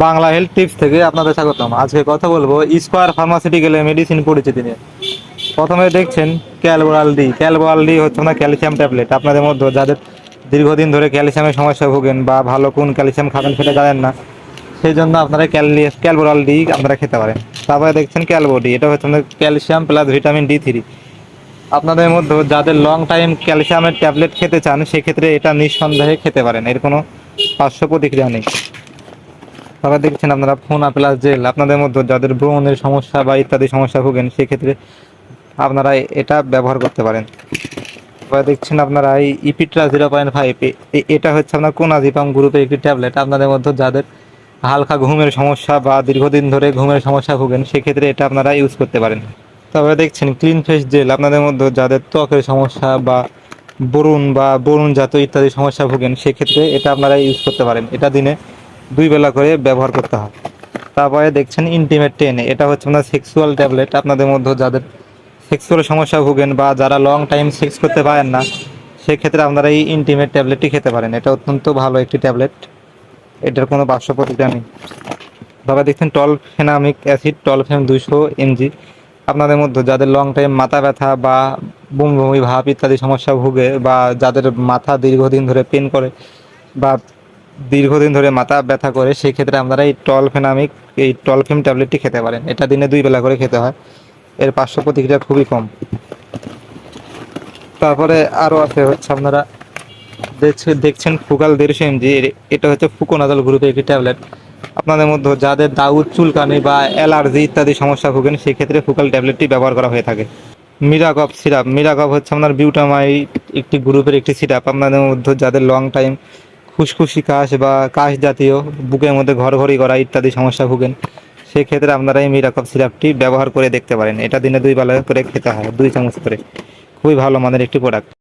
Bangla health tips থেকে আপনাদের স্বাগতম। আজকে কথা বলব স্কোয়ার ফার্মাসিউটিক্যালের মেডিসিন পরিচিতি নিয়ে। প্রথমে দেখছেন ক্যালবোরাল ডি ক্যালবোরাল ডি হচ্ছে না ক্যালসিয়াম ট্যাবলেট আপনাদের মধ্যে যাদের দীর্ঘদিন ধরে ক্যালসিয়ামের সমস্যা ভোগেন বা ভালো কোন ক্যালসিয়াম খাবেন সেটা জানেন না সেই জন্য আপনারা ক্যালি ক্যালবোরাল ডি আপনারা খেতে পারেন। তারপরে দেখছেন ক্যালবো ডি এটা হচ্ছে আমাদের calcium plus vitamin D three আপনাদের মধ্যে যাদের লং টাইম ক্যালসিয়ামের ট্যাবলেট খেতে চান, সেক্ষেত্রে এটা নিঃসন্দেহে খেতে পারেন। এর কোনো পার্শ্ব প্রতিক্রিয়া নেই। তারপর দেখছেন আপনারা ফোনা প্লাস জেল। আপনাদের মধ্যে যাদের ব্রণের সমস্যা বা ইত্যাদি সমস্যা ভোগেন, সেক্ষেত্রে আপনারা এটা ব্যবহার করতে পারেন। তারপরে দেখছেন আপনারা এই ইপিট্রা জিরো পয়েন্ট ফাইভ এটা হচ্ছে আপনার কোনাজিপাম গ্রুপের একটি ট্যাবলেট আপনাদের মধ্যে যাদের হালকা ঘুমের সমস্যা বা দীর্ঘদিন ধরে ঘুমের সমস্যা ভোগেন, সেক্ষেত্রে এটা আপনারা ইউজ করতে পারেন। তারপরে দেখছেন ক্লিন ফেস জেল আপনাদের মধ্যে যাদের ত্বকের সমস্যা বা বরুণ বা বরুণ জাতীয় ইত্যাদি সমস্যা ভোগেন, সেক্ষেত্রে এটা আপনারা ইউজ করতে পারেন। এটা দিনে দুই বেলা করে ব্যবহার করতে হয়। তারপরে দেখছেন ইন্টিমেট টেন এটা হচ্ছে আপনার সেক্সুয়াল ট্যাবলেট আপনাদের মধ্যে যাদের সেক্সুয়াল সমস্যা ভোগেন বা যারা লং টাইম সেক্স করতে পারেন না, সেক্ষেত্রে আপনারা এই ইন্টিমেট ট্যাবলেটটি খেতে পারেন। এটা অত্যন্ত ভালো একটি ট্যাবলেট এটার কোনো পার্শ্ব প্রতিক্রিয়া নেই। তারপরে দেখছেন টলফেনামিক অ্যাসিড টলফেম দুইশো এমজি। আপনাদের মধ্যে যাদের লং টাইম মাথা ব্যথা বা বমি ভাব ইত্যাদি সমস্যা ভোগে বা যাদের মাথা দীর্ঘদিন ধরে পেন করে বা দীর্ঘদিন ধরে মাথা ব্যথা করে সেই ক্ষেত্রে আপনারা এই টলফেনামিক, এই টলফিম ট্যাবলেটটি খেতে পারেন। এটা দিনে দুই বেলা করে খেতে হয়। এর পার্শ্ব প্রতিক্রিয়া খুবই কম। তারপরে আরও আছে হচ্ছে আপনারা দেখছেন দেখছেন ফুকাল দেড়শো এমজি। এটা হচ্ছে ফুকোনাজল গ্রুপের একটি ট্যাবলেট। আপনাদের মধ্যে যাদের দাউদ চুলকানি বা অ্যালার্জি ইত্যাদি সমস্যা ভোগেন সেই ক্ষেত্রে ফুকাল ট্যাবলেটটি ব্যবহার করা হয়ে থাকে। মিরাকপ সিরাপ। মিরাকপ হচ্ছে আপনার বিউটামাই একটি গ্রুপের একটি সিরাপ। আপনাদের মধ্যে যাদের লং টাইম খুশখুশি কাশ বা কাশ জাতীয় বুকের মধ্যে ঘরঘরি করা ইত্যাদি সমস্যা ভোগেন, সেক্ষেত্রে আপনারা এই মিরাকপ সিরাপটি ব্যবহার করে দেখতে পারেন। এটা দিনে দুই বেলা করে খেতে হয়, দুই চামচ করে। খুবই ভালো মানের একটি প্রোডাক্ট